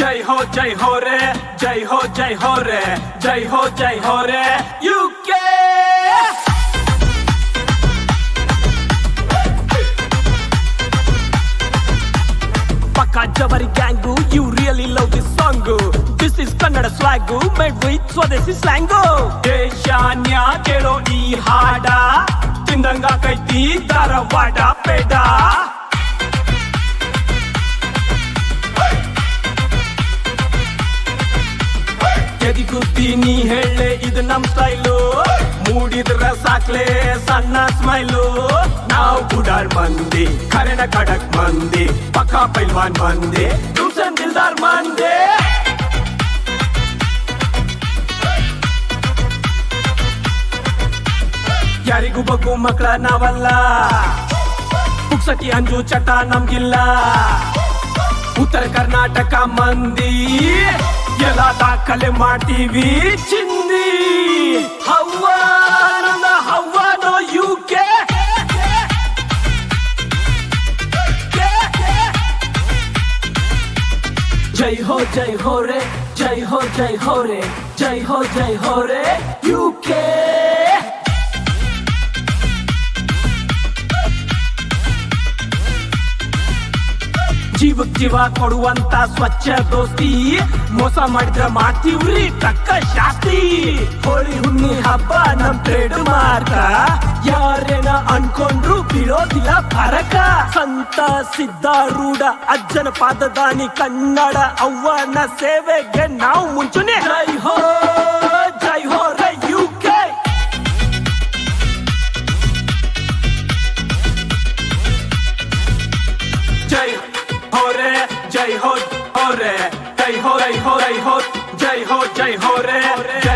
ಜೈ ಹೋ ಜೈ ಹೋ ರೇ ಜೈ ಹೋ ಜೈ ಹೋ ರೇ ಜೈ ಹೋ ಜೈ ಹೋ ರೇ ಯು ಕೆ ಪಕ್ಕ ಜಬರಿ gang you really love this song this is Kannada swag made with ಸ್ವದೇಶಿ ಸ್ಲ್ಯಾಂಗು ದೇಶಾನ್ಯ ಕೇಳೋ ಈ ಹಾಡ ತಿಂದಂಗ ಕೈತಿ ಧಾರವಾಡ ಪೇಡ ಎದಿಗುತ್ತೀನಿ ಹೇಳೆ ಇದು ನಮ್ ಸ್ಟೈಲು. ಮೂಡಿದ್ರ ಸಾಕ್ಲೆ ಸಣ್ಣ ಸ್ಮೈಲು. ನಾವು ಗುಡಾರ್ ಮಂದಿ, ಕರೆನ ಕಡಕ್ ಮಂದಿ, ಪಕ್ಕ ಪೈಲ್ವಾನ್ ಮಂದಿ ತುಮ್ಸನ್ ದಿಲ್ದಾರ್ ಮಂದಿ. ಯಾರಿಗೂ ಬಗ್ಗು ಮಕ್ಕಳ ನಾವಲ್ಲ. ಪುಕ್ಸಟಿ ಅಂಜು ಚಟ ನಮ್ಗಿಲ್ಲ. ಉತ್ತರ ಕರ್ನಾಟಕ ಮಂದಿ. ಎಲ್ಲ ದಾಖಲೆ ಮಾಡ್ತೀವಿ ಚಿಂದಿ ಹವ್ವ ನನ್ನ ಹವ್ವನೋ ಯು ಕೆ ಜೈ ಹೋ ಜೈ ಹೋ ರೇ ಜೈ ಹೋ ಜೈ ಹೋ ರೇ ಜೈ ಹೋ ಜೈ ಹೋ ರೇ ಯು ಕೆ ಜೀವಕ್ ಜೀವ ಕೊಡುವಂತ ಸ್ವಚ್ಛ ದೋಸ್ತಿ. ಮೋಸ ಮಾಡಿದ್ರ ಮಾಡ್ತೀವ್ರಿ, ತಕ್ಕ ಶಾಸ್ತಿ. ಹೋಳಿ ಹುಣ್ಣಿ ಹಬ್ಬ ನಮ್ ಟ್ರೇಡ್ ಮಾರ್ಕ ಯಾರೇನ ಅನ್ಕೊಂಡ್ರು ಬಿಡೋದಿಲ್ಲ ಪರಕ. ಸಂತ ಸಿದ್ಧಾರೂಢ ಅಜ್ಜನ ಪಾದದಾನಿ ಕನ್ನಡ ಅವ್ವನ ಸೇವೆಗೆ ನಾವು ಮುಂಚೂನೆ ಹೋ! রে এই হো এই হো এই হো। জয় হো জয় হো রে।